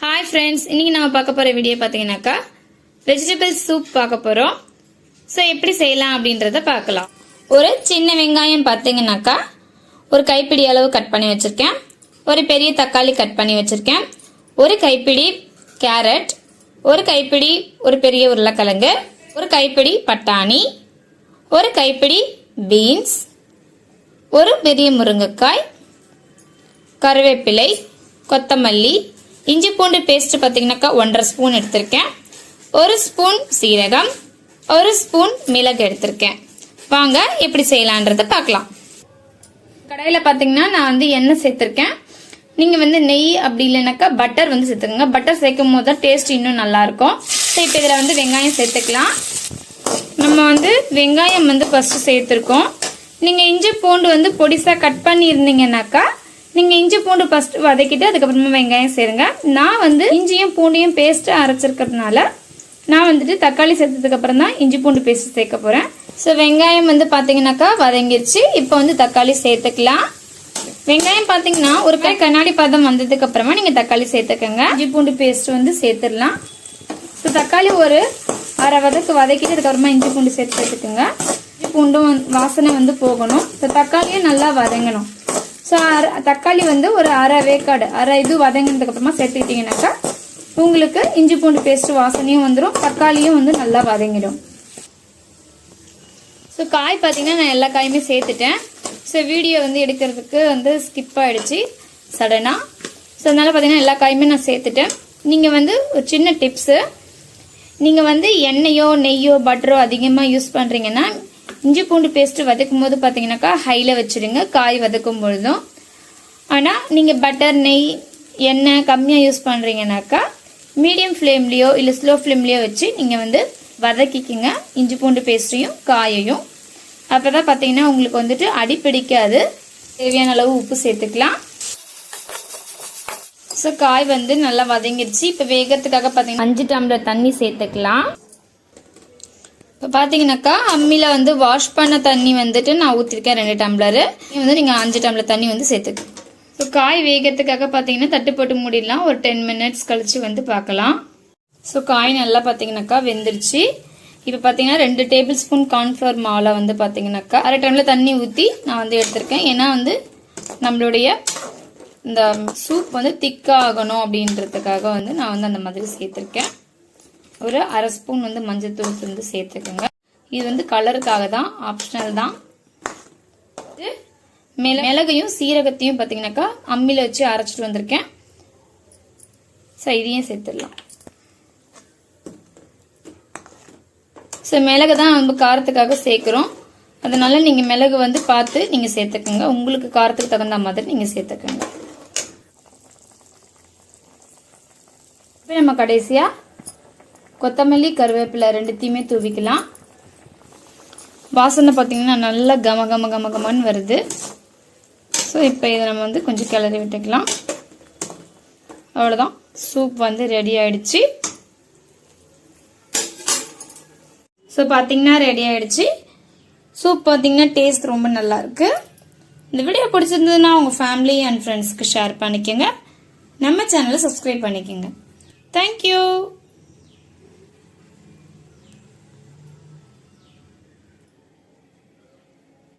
Hi friends இன்றைக்கி நம்ம பார்க்க போகிற வீடியோ பார்த்தீங்கன்னாக்கா வெஜிடபிள் சூப் பார்க்க போகிறோம் ஸோ எப்படி செய்யலாம் அப்படின்றத பார்க்கலாம். ஒரு சின்ன வெங்காயம் பார்த்தீங்கன்னாக்கா ஒரு கைப்பிடி அளவு கட் பண்ணி வச்சுருக்கேன். ஒரு பெரிய தக்காளி கட் பண்ணி வச்சுருக்கேன். ஒரு கைப்பிடி கேரட் ஒரு கைப்பிடி ஒரு பெரிய உருளைக்கிழங்கு ஒரு கைப்பிடி பட்டாணி ஒரு கைப்பிடி பீன்ஸ் ஒரு பெரிய முருங்கைக்காய் கருவேப்பிலை கொத்தமல்லி இஞ்சி பூண்டு பேஸ்ட் பார்த்தீங்கன்னாக்கா ஒன்றரை ஸ்பூன் எடுத்திருக்கேன். ஒரு ஸ்பூன் சீரகம் ஒரு ஸ்பூன் மிளகு எடுத்திருக்கேன். வாங்க எப்படி செய்யலான்றதை பார்க்கலாம். கடையில் பார்த்தீங்கன்னா நான் வந்து எண்ணெய் சேர்த்துருக்கேன். நீங்கள் வந்து நெய் அப்படி இல்லைனாக்கா பட்டர் வந்து சேர்த்துக்கோங்க. பட்டர் சேர்க்கும் போது தான் டேஸ்ட் இன்னும் நல்லாயிருக்கும் ஸோ இப்போ இதில் வந்து வெங்காயம் சேர்த்துக்கலாம். நம்ம வந்து வெங்காயம் வந்து ஃபஸ்ட்டு சேர்த்துருக்கோம். நீங்கள் இஞ்சி பூண்டு வந்து பொடிசாக கட் பண்ணியிருந்தீங்கன்னாக்கா நீங்கள் இஞ்சி பூண்டு ஃபஸ்ட்டு வதக்கிட்டு அதுக்கப்புறமா வெங்காயம் சேருங்க. நான் வந்து இஞ்சியும் பூண்டையும் பேஸ்ட்டு அரைச்சிருக்கிறதுனால நான் வந்துட்டு தக்காளி சேர்த்ததுக்கப்புறம் தான் இஞ்சி பூண்டு பேஸ்ட் சேர்க்க போகிறேன் ஸோ வெங்காயம் வந்து பார்த்தீங்கன்னாக்கா வதங்கிருச்சு. இப்போ வந்து தக்காளி சேர்த்துக்கலாம். வெங்காயம் பார்த்தீங்கன்னா ஒரு கை கண்ணாடி பதம் வந்ததுக்கு அப்புறமா நீங்கள் தக்காளி சேர்த்துக்கோங்க. இஞ்சி பூண்டு பேஸ்ட் வந்து சேர்த்துடலாம். ஸோ தக்காளி ஒரு அரை வதக்கு வதக்கிட்டு அதுக்கப்புறமா இஞ்சி பூண்டு சேர்த்து சேர்த்துக்கோங்க. இஞ்சி பூண்டும் வாசனை வந்து போகணும். ஸோ தக்காளியும் நல்லா வதங்கணும். ஸோ அரை தக்காளி வந்து ஒரு அரை வேக்காடு அரை இது வதங்கினதுக்கு அப்புறமா சேர்த்துக்கிட்டிங்கனாக்கா உங்களுக்கு இஞ்சி பூண்டு பேஸ்ட் வாசனையும் வந்துடும் தக்காளியும் வந்து நல்லா வதங்கிடும். ஸோ காய் பார்த்தீங்கன்னா நான் எல்லா காயுமே சேர்த்துட்டேன். ஸோ வீடியோ வந்து எடுக்கிறதுக்கு வந்து ஸ்கிப் ஆகிடுச்சு சடனாக ஸோ அதனால் பார்த்தீங்கன்னா எல்லா காயுமே நான் சேர்த்துட்டேன். நீங்கள் வந்து ஒரு சின்ன டிப்ஸு நீங்கள் வந்து எண்ணெயோ நெய்யோ பட்டரோ அதிகமாக யூஸ் பண்ணுறீங்கன்னா இஞ்சி பூண்டு பேஸ்ட்டு வதக்கும் போது பார்த்தீங்கன்னாக்கா ஹையில் வச்சுருங்க. காய் வதக்கும் பொழுதும். ஆனால் நீங்கள் பட்டர் நெய் எண்ணெய் கம்மியாக யூஸ் பண்ணுறீங்கனாக்கா மீடியம் ஃப்ளேம்லேயோ இல்லை ஸ்லோ ஃப்ளேம்லேயோ வச்சு நீங்கள் வந்து வதக்கிக்கிங்க. இஞ்சி பூண்டு பேஸ்ட்டையும் காயையும். அப்போ தான் பார்த்தீங்கன்னா உங்களுக்கு வந்துட்டு அடி பிடிக்காது. தேவையான அளவு உப்பு சேர்த்துக்கலாம். ஸோ காய் வந்து நல்லா வதங்கிடுச்சு இப்போ வேகத்துக்காக பார்த்தீங்கன்னா அஞ்சு டம்ளர் தண்ணி சேர்த்துக்கலாம். இப்போ பார்த்தீங்கன்னாக்கா அம்மியில் வந்து வாஷ் பண்ண தண்ணி வந்துட்டு நான் ஊற்றிருக்கேன் ரெண்டு டம்ளரு. வந்து நீங்கள் அஞ்சு டம்ளர் தண்ணி வந்து சேர்த்துக்கு. ஸோ காய் வேகிறதுக்காக பார்த்தீங்கன்னா தட்டு போட்டு மூடிடலாம். ஒரு டென் மினிட்ஸ் கழிச்சு வந்து பார்க்கலாம் ஸோ காய் நல்லா பார்த்தீங்கன்னாக்கா வெந்துருச்சு. இப்போ பார்த்தீங்கன்னா ரெண்டு டேபிள் ஸ்பூன் கார்ன்ஃப்ளவர் மாவில் வந்து பார்த்தீங்கன்னாக்கா அரை டைமில் தண்ணி ஊற்றி நான் வந்து எடுத்திருக்கேன். ஏன்னா வந்து நம்மளுடைய இந்த சூப் வந்து திக்காக ஆகணும் அப்படின்றதுக்காக வந்து நான் வந்து அந்த மாதிரி சேர்த்துருக்கேன். ஒரு அரை ஸ்பூன் வந்து மஞ்சத்தூள் வந்து சேர்த்துக்கோங்க. இது வந்து கலருக்காக தான் ஆப்ஷனல் தான். மிளகையும் சீரகத்தையும் பார்த்தீங்கன்னாக்கா அம்மியில் வச்சு அரைச்சிட்டு வந்திருக்கேன். ஸோ இதையும் சேர்த்துடலாம். ஸோ மிளகு தான் நம்ம காரத்துக்காக சேர்க்குறோம். அதனால நீங்கள் மிளகு வந்து பார்த்து நீங்கள் சேர்த்துக்கோங்க. உங்களுக்கு காரத்துக்கு தகுந்த மாதிரி நீங்கள் சேர்த்துக்கோங்க. இப்போ நம்ம கடைசியாக கொத்தமல்லி கருவேப்பிலை ரெண்டுத்தையுமே தூவிக்கலாம். வாசனை பார்த்தீங்கன்னா நல்லா கம கம கம கமன்னு வருது. ஸோ இப்போ இதை நம்ம வந்து கொஞ்சம் கிளறி விட்டுக்கலாம். அவ்வளோதான் சூப் வந்து ரெடி ஆயிடுச்சு. ஸோ பார்த்தீங்கன்னா ரெடி ஆயிடுச்சு. சூப் பார்த்தீங்கன்னா டேஸ்ட் ரொம்ப நல்லா இருக்கு. இந்த வீடியோ பிடிச்சிருந்ததுன்னா உங்கள் ஃபேமிலி அண்ட் ஃப்ரெண்ட்ஸ்க்கு ஷேர் பண்ணிக்கோங்க. நம்ம சேனலை சப்ஸ்கிரைப் பண்ணிக்கோங்க. தேங்க்யூ